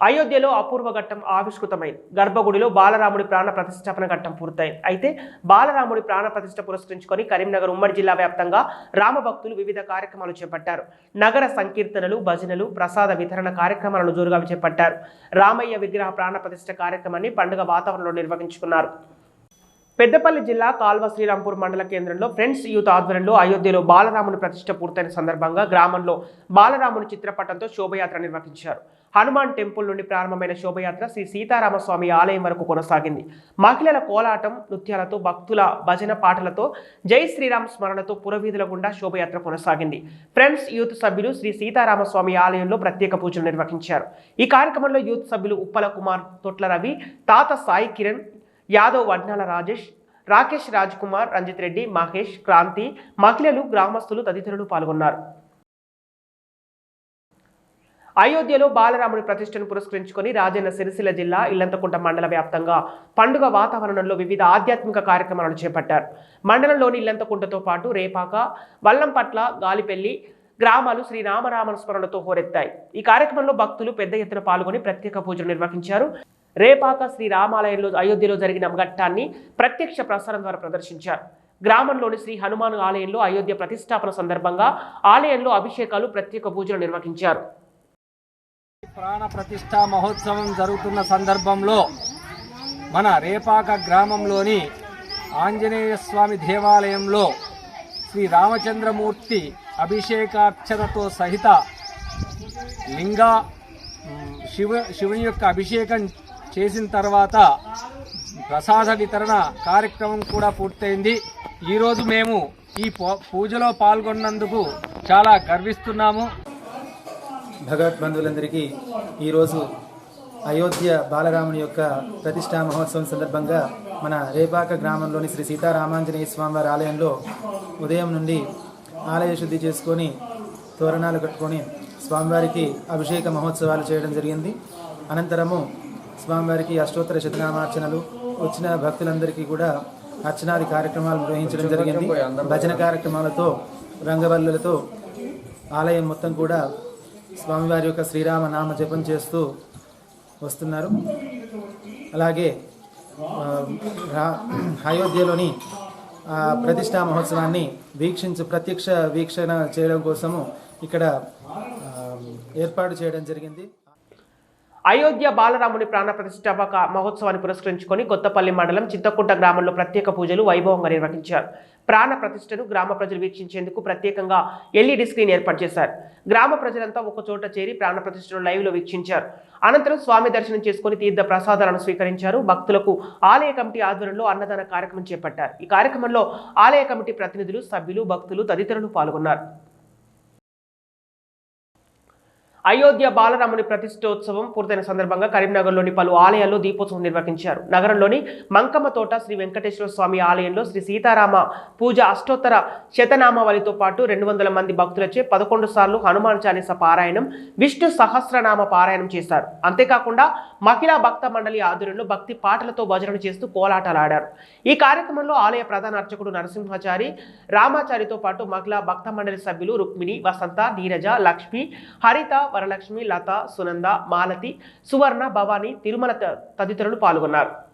అయోధ్యలో అపూర్వ ఘట్టం ఆవిష్కృతమైంది గర్భగుడిలో బాలరాముడి ప్రాణ ప్రతిష్టాపన ఘట్టం పూర్తయింది అయితే బాలరాముడి ప్రాణ ప్రతిష్ట పురస్కరించుకొని కరీంనగర్ ఉమ్మడి జిల్లా వ్యాప్తంగా రామభక్తులు వివిధ కార్యక్రమాలు చేపట్టారు. నగర సంకీర్తనలు భజనలు ప్రసాద వితరణ కార్యక్రమాలను జోరుగా చేపట్టారు. రామయ్య విగ్రహ ప్రాణ ప్రతిష్ట కార్యక్రమాన్ని పండుగ వాతావరణంలో నిర్వహించుకున్నారు. పెద్దపల్లి జిల్లా కాల్వ శ్రీరాంపూర్ మండల కేంద్రంలో ఫ్రెండ్స్ యూత్ ఆధ్వర్యంలో అయోధ్యలో బాలరాముని ప్రతిష్ఠ పూర్తయిన సందర్భంగా గ్రామంలో బాలరాముని చిత్రపటంతో శోభయాత్ర నిర్వహించారు. హనుమాన్ టెంపుల్ నుండి ప్రారంభమైన శోభయాత్ర శ్రీ సీతారామస్వామి ఆలయం వరకు కొనసాగింది. మహిళల కోలాటం నృత్యాలతో భక్తుల భజన పాటలతో జై శ్రీరామ్ స్మరణతో పురవీధుల గుండా శోభయాత్ర కొనసాగింది. ఫ్రెండ్స్ యూత్ సభ్యులు శ్రీ సీతారామస్వామి ఆలయంలో ప్రత్యేక పూజలు నిర్వహించారు. ఈ కార్యక్రమంలో యూత్ సభ్యులు ఉప్పల కుమార్ తొట్ల రవి తాత సాయి కిరణ్ యాదవ్ వడ్నాల రాజేష్ రాకేష్ రాజ్ కుమార్ రంజిత్ రెడ్డి మహేష్ క్రాంతి మహిళలు గ్రామస్తులు తదితరులు పాల్గొన్నారు. అయోధ్యలో బాలరాముడి ప్రతిష్టను పురస్కరించుకొని రాజన్న సిరిసిల్ల జిల్లా ఇల్లంతకుంట మండల వ్యాప్తంగా పండుగ వాతావరణంలో వివిధ ఆధ్యాత్మిక కార్యక్రమాలను చేపట్టారు. మండలంలోని ఇల్లంతకుంటతో పాటు రేపాక వల్లంపట్ల గాలిపెల్లి గ్రామాలు శ్రీ రామరామన స్మరణతో హోరెత్తాయి. ఈ కార్యక్రమంలో భక్తులు పెద్ద ఎత్తున పాల్గొని ప్రత్యేక పూజలు నిర్వహించారు. రేపాక శ్రీ రామాలయంలో అయోధ్యలో జరిగిన ఘట్టాన్ని ప్రత్యక్ష ప్రసారం ద్వారా ప్రదర్శించారు. గ్రామంలోని శ్రీ హనుమాన్ ఆలయంలో అయోధ్య ప్రతిష్టాపన సందర్భంగా ఆలయంలో అభిషేకాలు ప్రత్యేక పూజలు నిర్వహించారు. ప్రాణ ప్రతిష్ట మహోత్సవం జరుగుతున్న సందర్భంలో మన రేపాక గ్రామంలోని ఆంజనేయ స్వామి దేవాలయంలో శ్రీ రామచంద్రమూర్తి అభిషేకార్చనతో సహిత లింగ శివ శివుని యొక్క అభిషేకం చేసిన తర్వాత ప్రసాద వితరణ కార్యక్రమం కూడా పూర్తయింది. ఈరోజు మేము ఈ పూ- పూజలో పాల్గొన్నందుకు చాలా గర్విస్తున్నాము. భగవద్బంధువులందరికీ ఈరోజు అయోధ్య బాలరాముని యొక్క ప్రతిష్టా మహోత్సవం సందర్భంగా మన రేపాక గ్రామంలోని శ్రీ సీతారామాంజనేయ స్వామివారి ఆలయంలో ఉదయం నుండి ఆలయ శుద్ధి చేసుకొని తోరణాలు కట్టుకొని స్వామివారికి అభిషేక మహోత్సవాలు చేయడం జరిగింది. అనంతరము స్వామివారికి అష్టోత్తర శతనామార్చనలు వచ్చిన భక్తులందరికీ కూడా అర్చనాది కార్యక్రమాలు నిర్వహించడం జరిగింది. భజన కార్యక్రమాలతో రంగవల్లులతో ఆలయం మొత్తం కూడా స్వామివారి యొక్క శ్రీరామ నామ జపం చేస్తూ వస్తున్నారు. అలాగే అయోధ్యలోని ప్రతిష్టా మహోత్సవాన్ని వీక్షించి ప్రత్యక్ష వీక్షణ చేయడం కోసము ఇక్కడ ఏర్పాటు చేయడం జరిగింది. అయోధ్య బాలరాముని ప్రాణ ప్రతిష్టాపక మహోత్సవాన్ని పురస్కరించుకొని కొత్తపల్లి మండలం చింతకుంట గ్రామంలో ప్రత్యేక పూజలు వైభవంగా నిర్వహించారు. ప్రాణ ప్రతిష్టను గ్రామ ప్రజలు వీక్షించేందుకు ప్రత్యేకంగా ఎల్ఈడి స్క్రీన్ ఏర్పాటు చేశారు. గ్రామ ప్రజలంతా ఒక చోట చేరి ప్రాణ ప్రతిష్టను లైవ్లో వీక్షించారు. అనంతరం స్వామి దర్శనం చేసుకుని తీర్థ ప్రసాదాలను స్వీకరించారు. భక్తులకు ఆలయ కమిటీ ఆధ్వర్యంలో అన్నదాన కార్యక్రమం చేపట్టారు. ఈ కార్యక్రమంలో ఆలయ కమిటీ ప్రతినిధులు సభ్యులు భక్తులు తదితరులు పాల్గొన్నారు. అయోధ్య బాలరాముని ప్రతిష్టోత్సవం పూర్తయిన సందర్భంగా కరీంనగర్లోని పలు ఆలయాల్లో దీపోత్సవం నిర్వహించారు. నగరంలోని మంకమ్మ తోట శ్రీ వెంకటేశ్వర స్వామి ఆలయంలో శ్రీ సీతారామ పూజ అష్టోత్తర శతనామావళితో పాటు రెండు వందల మంది భక్తులచే పదకొండు సార్లు హనుమాన్ చాలీస పారాయణం విష్ణు సహస్రనామ పారాయణం చేశారు. అంతేకాకుండా మహిళా భక్త మండలి ఆధ్వర్యంలో భక్తి పాటలతో భజనలు చేస్తూ కోలాటాలు ఆడారు ఈ కార్యక్రమంలో ఆలయ ప్రధాన అర్చకుడు నరసింహాచారి రామాచారితో పాటు మహిళా భక్త మండలి సభ్యులు రుక్మిణి వసంత నీరజ లక్ష్మి హరిత వరలక్ష్మి లత సునంద మాలతి సువర్ణ భవాని తిరుమల త- తదితరులు పాల్గొన్నారు.